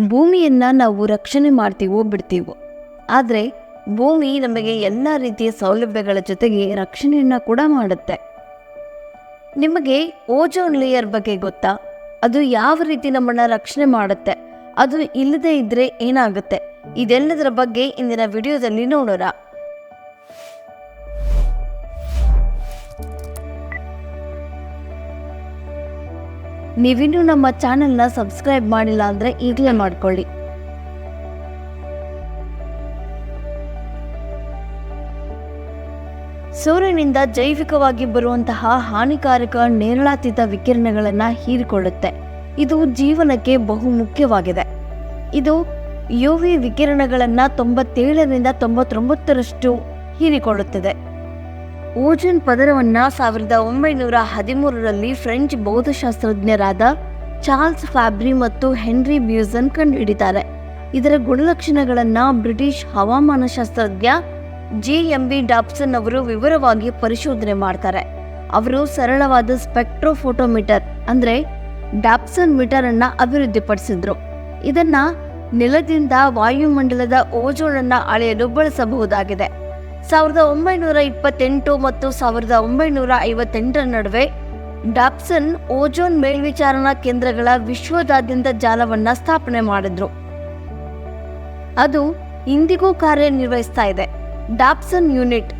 ಭೂಮಿಯನ್ನು ನಾವು ರಕ್ಷಣೆ ಮಾಡ್ತೀವೋ ಬಿಡ್ತೀವೋ ಆದರೆ ಭೂಮಿ ನಮಗೆ ಎಲ್ಲ ರೀತಿಯ ಸೌಲಭ್ಯಗಳ ಜೊತೆಗೆ ರಕ್ಷಣೆಯನ್ನು ಕೂಡ ಮಾಡುತ್ತೆ. ನಿಮಗೆ ಓಜೋನ್ ಲೇಯರ್ ಬಗ್ಗೆ ಗೊತ್ತಾ? ಅದು ಯಾವ ರೀತಿ ನಮ್ಮನ್ನು ರಕ್ಷಣೆ ಮಾಡುತ್ತೆ? ಅದು ಇಲ್ಲದೆ ಇದ್ದರೆ ಏನಾಗುತ್ತೆ? ಇದೆಲ್ಲದರ ಬಗ್ಗೆ ಇಂದಿನ ವಿಡಿಯೋದಲ್ಲಿ ನೋಡೋಣ. ನೀವಿನ್ನೂ ನಮ್ಮ ಚಾನೆಲ್ನ ಸಬ್ಸ್ಕ್ರೈಬ್ ಮಾಡಿಲ್ಲ ಅಂದರೆ ಈಗಲೇ ಮಾಡ್ಕೊಳ್ಳಿ. ಸೂರ್ಯನಿಂದ ಜೈವಿಕವಾಗಿ ಬರುವಂತಹ ಹಾನಿಕಾರಕ ನೇರಳಾತೀತ ವಿಕಿರಣಗಳನ್ನು ಹೀರಿಕೊಳ್ಳುತ್ತೆ. ಇದು ಜೀವನಕ್ಕೆ ಬಹು ಮುಖ್ಯವಾಗಿದೆ. ಇದು ಯು ವಿ ವಿಕಿರಣಗಳನ್ನು ತೊಂಬತ್ತೇಳರಿಂದ ತೊಂಬತ್ತೊಂಬತ್ತರಷ್ಟು ಹೀರಿಕೊಳ್ಳುತ್ತದೆ. ಓಜೋನ್ ಪದರವನ್ನು ಸಾವಿರದ ಒಂಬೈನೂರ ಹದಿಮೂರರಲ್ಲಿ ಫ್ರೆಂಚ್ ಭೌತಶಾಸ್ತ್ರಜ್ಞರಾದ ಚಾರ್ಲ್ಸ್ ಫ್ಯಾಬ್ರಿ ಮತ್ತು ಹೆನ್ರಿ ಬ್ಯೂಸನ್ ಕಂಡುಹಿಡಿತಾರೆ. ಇದರ ಗುಣಲಕ್ಷಣಗಳನ್ನು ಬ್ರಿಟಿಷ್ ಹವಾಮಾನಶಾಸ್ತ್ರಜ್ಞ ಜಿ. ಎಂ. ಬಿ. ಡಾಪ್ಸನ್ ಅವರು ವಿವರವಾಗಿ ಪರಿಶೋಧನೆ ಮಾಡ್ತಾರೆ. ಅವರು ಸರಳವಾದ ಸ್ಪೆಕ್ಟ್ರೋಫೋಟೋಮೀಟರ್ ಅಂದರೆ ಡಾಪ್ಸನ್ ಮೀಟರ್ ಅನ್ನು ಅಭಿವೃದ್ಧಿಪಡಿಸಿದ್ರು. ಇದನ್ನು ನೆಲದಿಂದ ವಾಯುಮಂಡಲದ ಓಜೋನ್ ಅನ್ನ ಅಳೆಯಲು ಬಳಸಬಹುದಾಗಿದೆ. ಸಾವಿರದ ಒಂಬೈನೂರ ಇಪ್ಪತ್ತೆಂಟು ಮತ್ತು ಸಾವಿರದ ಒಂಬೈನೂರ ಐವತ್ತೆಂಟರ ನಡುವೆ ಡಾಪ್ಸನ್ ಓಜೋನ್ ಮೇಲ್ವಿಚಾರಣಾ ಕೇಂದ್ರಗಳ ವಿಶ್ವದಾದ್ಯಂತ ಜಾಲವನ್ನ ಸ್ಥಾಪನೆ ಮಾಡಿದ್ರು. ಅದು ಇಂದಿಗೂ ಕಾರ್ಯನಿರ್ವಹಿಸ್ತಾ ಇದೆ. Dobson unit.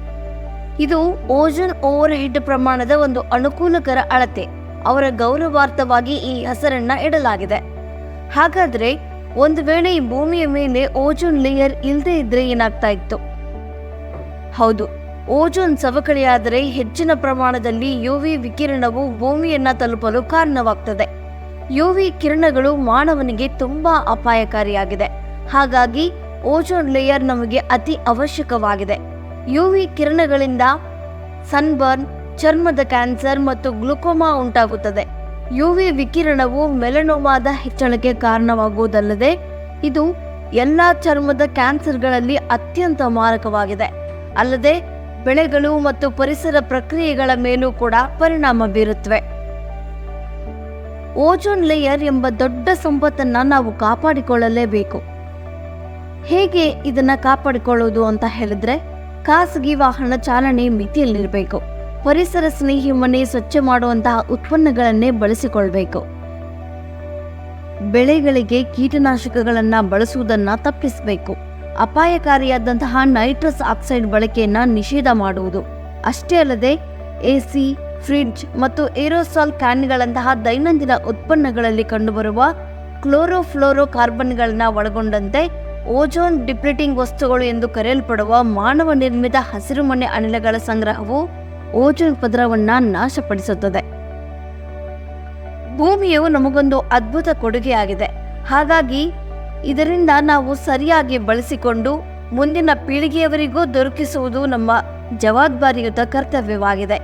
ಇದು ಓಜೋನ್ ಓವರ್ ಹೆಡ್ ಪ್ರಮಾಣದ ಒಂದು ಅನುಕೂಲಕರ ಅಳತೆ. ಅವರ ಗೌರವಾರ್ಥವಾಗಿ ಈ ಹೆಸರನ್ನ ಇಡಲಾಗಿದೆ. ಹಾಗಾದ್ರೆ ಒಂದು ವೇಳೆ ಈ ಭೂಮಿಯ ಮೇಲೆ ಓಜೋನ್ ಲೇಯರ್ ಇಲ್ಲದೆ ಇದ್ರೆ ಏನಾಗ್ತಾ ಇತ್ತು? ಹೌದು, ಓಜೋನ್ ಸವಕಳಿಯಾದರೆ ಹೆಚ್ಚಿನ ಪ್ರಮಾಣದಲ್ಲಿ ಯುವಿ ವಿಕಿರಣವು ಭೂಮಿಯನ್ನ ತಲುಪಲು ಕಾರಣವಾಗ್ತದೆ. ಯುವಿ ಕಿರಣಗಳು ಮಾನವನಿಗೆ ತುಂಬಾ ಅಪಾಯಕಾರಿಯಾಗಿದೆ. ಹಾಗಾಗಿ ಓಜೋನ್ ಲೇಯರ್ ನಮಗೆ ಅತಿ ಅವಶ್ಯಕವಾಗಿದೆ. ಯುವಿ ಕಿರಣಗಳಿಂದ ಸನ್ಬರ್ನ್, ಚರ್ಮದ ಕ್ಯಾನ್ಸರ್ ಮತ್ತು ಗ್ಲುಕೋಮಾ ಉಂಟಾಗುತ್ತದೆ. ಯುವಿ ವಿಕಿರಣವು ಮೆಲನೋಮಾದ ಹೆಚ್ಚಳಕ್ಕೆ ಕಾರಣವಾಗುವುದಲ್ಲದೆ ಇದು ಎಲ್ಲಾ ಚರ್ಮದ ಕ್ಯಾನ್ಸರ್ಗಳಲ್ಲಿ ಅತ್ಯಂತ ಮಾರಕವಾಗಿದೆ. ಅಲ್ಲದೆ ಬೆಳೆಗಳು ಮತ್ತು ಪರಿಸರ ಪ್ರಕ್ರಿಯೆಗಳ ಮೇಲೂ ಕೂಡ ಪರಿಣಾಮ ಬೀರುತ್ತವೆ. ಓಜೋನ್ ಲೇಯರ್ ಎಂಬ ದೊಡ್ಡ ಸಂಪತ್ತನ್ನ ನಾವು ಕಾಪಾಡಿಕೊಳ್ಳಲೇಬೇಕು. ಹೇಗೆ ಇದನ್ನ ಕಾಪಾಡಿಕೊಳ್ಳುವುದು ಅಂತ ಹೇಳಿದ್ರೆ, ಖಾಸಗಿ ವಾಹನ ಚಾಲನೆ ಮಿತಿಯಲ್ಲಿರಬೇಕು. ಪರಿಸರ ಸ್ನೇಹಿ ಮನೆ ಸ್ವಚ್ಛ ಮಾಡುವಂತಹ ಉತ್ಪನ್ನಗಳನ್ನೇ ಬಳಸಿಕೊಳ್ಬೇಕು. ಬೆಳೆಗಳಿಗೆ ಕೀಟನಾಶಕಗಳನ್ನ ಬಳಸುವುದನ್ನ ತಪ್ಪಿಸಬೇಕು. ಅಪಾಯಕಾರಿಯಾದಂತಹ ನೈಟ್ರಸ್ ಆಕ್ಸೈಡ್ ಬಳಕೆಯನ್ನ ನಿಷೇಧ ಮಾಡುವುದು. ಅಷ್ಟೇ ಅಲ್ಲದೆ, ಎಸಿ, ಫ್ರಿಡ್ಜ್ ಮತ್ತು ಏರೋಸಾಲ್ ಕ್ಯಾನ್ಗಳಂತಹ ದೈನಂದಿನ ಉತ್ಪನ್ನಗಳಲ್ಲಿ ಕಂಡುಬರುವ ಕ್ಲೋರೋಫ್ಲೋರೋ ಕಾರ್ಬನ್ಗಳನ್ನ ಒಳಗೊಂಡಂತೆ ಓಜೋನ್ ಡಿಪ್ಲಿಟಿಂಗ್ ವಸ್ತುಗಳು ಎಂದು ಕರೆಯಲ್ಪಡುವ ಮಾನವ ನಿರ್ಮಿತ ಹಸಿರುಮನೆ ಅನಿಲಗಳ ಸಂಗ್ರಹವು ಓಜೋನ್ ಪದರವನ್ನು ನಾಶಪಡಿಸುತ್ತದೆ. ಭೂಮಿಯು ನಮಗೊಂದು ಅದ್ಭುತ ಕೊಡುಗೆಯಾಗಿದೆ. ಹಾಗಾಗಿ ಇದರಿಂದ ನಾವು ಸರಿಯಾಗಿ ಬಳಸಿಕೊಂಡು ಮುಂದಿನ ಪೀಳಿಗೆಯವರಿಗೂ ದೊರಕಿಸುವುದು ನಮ್ಮ ಜವಾಬ್ದಾರಿಯುತ ಕರ್ತವ್ಯವಾಗಿದೆ.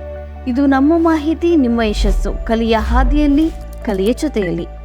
ಇದು ನಮ್ಮ ಮಾಹಿತಿ, ನಿಮ್ಮ ಯಶಸ್ಸು. ಕಲಿಯ ಹಾದಿಯಲ್ಲಿ, ಕಲಿಯ ಜೊತೆಯಲ್ಲಿ.